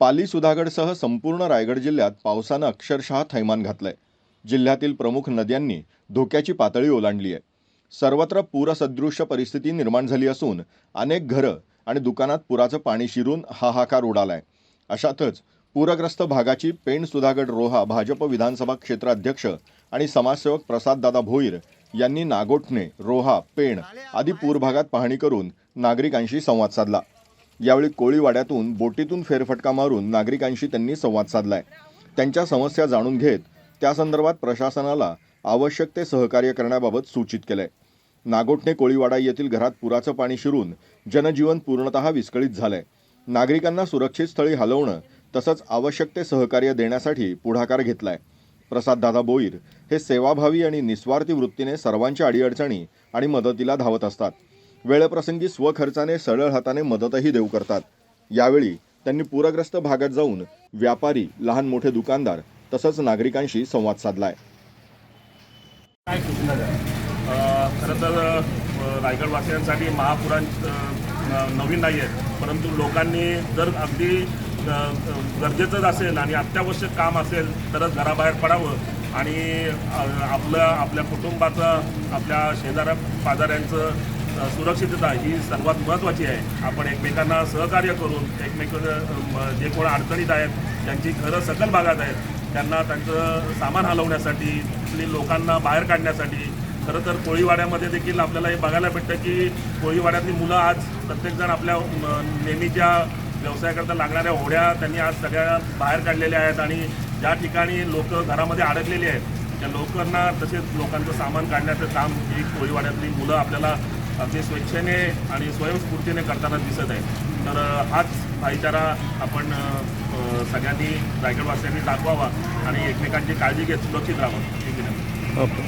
पाली सुधागडसह संपूर्ण रायगड जिल्ह्यात पावसानं अक्षरशः थैमान घातलंय. जिल्ह्यातील प्रमुख नद्यांनी धोक्याची पातळी ओलांडली आहे. सर्वत्र पूरसदृश्य परिस्थिती निर्माण झाली असून अनेक घरं आणि दुकानात पुराचं पाणी शिरून हाहाकार उडालाय. अशातच पूरग्रस्त भागाची पेण सुधागड रोहा भाजप विधानसभा क्षेत्र अध्यक्ष आणि समाजसेवक प्रसाददादा भोईर यांनी नागोठणे रोहा पेण आदी पूर भागात पाहणी करून नागरिकांशी संवाद साधला. यावेळी कोळीवाड्यातून बोटीतून फेरफटका मारून नागरिकांशी त्यांनी संवाद साधलाय. त्यांच्या समस्या जाणून घेत त्यासंदर्भात प्रशासनाला आवश्यक ते सहकार्य करण्याबाबत सूचित केलंय. नागोठणे कोळीवाडा येथील घरात पुराचं पाणी शिरून जनजीवन पूर्णतः विस्कळीत झालंय. नागरिकांना सुरक्षित स्थळी हलवणं तसंच आवश्यक ते सहकार्य देण्यासाठी पुढाकार घेतलाय. प्रसाददादा बोईर हे सेवाभावी आणि निस्वार्थी वृत्तीने सर्वांच्या अडीअडचणी आणि मदतीला धावत असतात. वेळप्रसंगी स्वखर्चाने सरळ हाताने मदतही देऊ करतात. यावेळी त्यांनी पूरग्रस्त भागात जाऊन व्यापारी लहान मोठे दुकानदार तसंच नागरिकांशी संवाद साधलाय. काय सूचना खरं तर रायगडवासियांसाठी महापुरां नवीन नाही आहे परंतु लोकांनी जर अगदी गरजेचंच असेल आणि अत्यावश्यक काम असेल तरच घराबाहेर पडावं आणि आपलं आपल्या कुटुंबाचं आपल्या शेजाऱ्या पाजाऱ्यांचं सुरक्षितता ही सर्वात महत्त्वाची आहे. आपण एकमेकांना सहकार्य करून एकमेक जे कोण अडचणीत आहेत ज्यांची घरं सकल भागात आहेत त्यांना त्यांचं सामान हलवण्यासाठी तिथली लोकांना बाहेर काढण्यासाठी. खरं तर कोळीवाड्यामध्ये देखील आपल्याला हे बघायला भेटतं की कोळीवाड्यातली मुलं आज प्रत्येकजण आपल्या म, नेहमीच्या व्यवसायाकरता लागणाऱ्या होड्या त्यांनी आज सगळ्या बाहेर काढलेल्या आहेत आणि ज्या ठिकाणी लोक घरामध्ये अडकलेली आहेत त्या लोकांना तसेच लोकांचं सामान काढण्याचं काम ही कोळीवाड्यातली मुलं आपल्याला अगदी स्वेच्छेने आणि स्वयंस्फूर्तीने करताना दिसत आहे. तर हाच भाईचारा आपण सगळ्यांनी रायगडवासियांनी दाखवावा आणि एकमेकांची काळजी घेत सुरक्षित राहावं. ठीक आहे ओके.